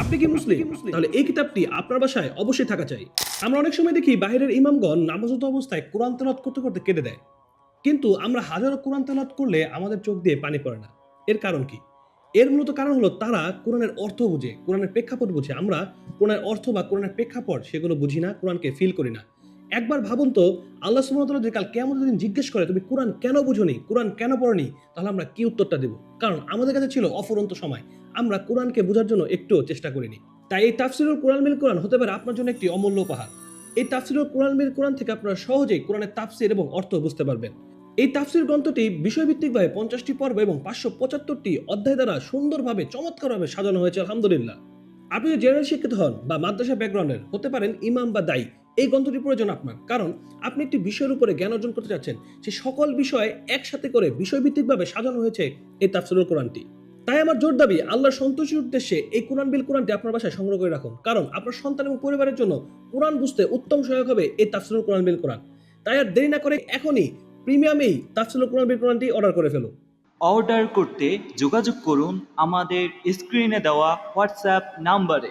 আপনি কি মুসলিম? তাহলে এই কিতাবটি আপনার বাসায় অবশ্যই থাকা চাই। আমরা অনেক সময় দেখি বাইরের ইমামগণ নামাজত অবস্থায় কোরআন তেলাত করতে করতে কেটে দেয়। কিন্তু আমরা হাজারো কোরআন তেলাত করলে আমাদের চোখ দিয়ে পানি পড়ে না। এর কারণ কি? এর মূলত কারণ হলো তারা কোরআনের অর্থ বুঝে, কোরআনের প্রেক্ষাপট বুঝে। আমরা কোরআনের অর্থ বা কোরআনের প্রেক্ষাপট সেগুলো বুঝি না, কোরআনকে ফিল করি না। একবার ভাবুন তো, আল্লাহ সুমতলা যে কাল কেমন দিন জিজ্ঞেস করে, তুমি কোরআন কেন বুঝোনি? কোরআন কেন পড়নি? তাহলে আমরা কি উত্তরটা দেব? কারণ আমাদের কাছে ছিল অফুরন্ত সময়। আমরা কোরআনকে বোঝার জন্য একটুও চেষ্টা করিনি। তাই এই তাফসিরুল কোরআন মিল কোরআন হতে পারে আপনার জন্য একটি অমূল্য উপহার। এই তাফসিরুল কোরআন মিল কোরআন থেকে আপনারা সহজেই কোরআনের তাফসির এবং অর্থ বুঝতে পারবেন। এই তাফসির গ্রন্থটি বিষয়ভিত্তিকভাবে পঞ্চাশটি পর্ব এবং পাঁচশো পঁচাত্তরটি অধ্যায় দ্বারা সুন্দরভাবে, চমৎকারভাবে সাজানো হয়েছে, আলহামদুলিল্লাহ। আপনি যদি জেনারেল শিক্ষিত হন বা মাদ্রাসা ব্যাকগ্রাউন্ডের হতে পারেন ইমাম বা দায়ী। এই গ্রন্থটি প্রয়োজন আপনার। কারণ আপনি একটি বিষয়ের উপরে জ্ঞান অর্জন করতে চাচ্ছেন, সে সকল বিষয় একসাথে করে বিষয়ভিত্তিকভাবে সাজানো হয়েছে এই তাফসিরুল কোরআনটি। তাই আমার জোর দাবি, আল্লাহর সন্তোষের উদ্দেশ্যে এই কোরআন বিল কোরআনটি আপনার বাসায় সংগ্রহ করে রাখুন। কারণ আপনার সন্তান এবং পরিবারের জন্য কোরআন বুঝতে উত্তম সহায়ক হবে এই তাফসিরুল কোরআন বিল কোরআন। তাই আর দেরি না করে এখনই প্রিমিয়ামেই তাফসিরুল কোরআন বিল কোরআনটি অর্ডার করে ফেলুন। অর্ডার করতে যোগাযোগ করুন আমাদের স্ক্রিনে দেওয়া হোয়াটসঅ্যাপ নাম্বারে।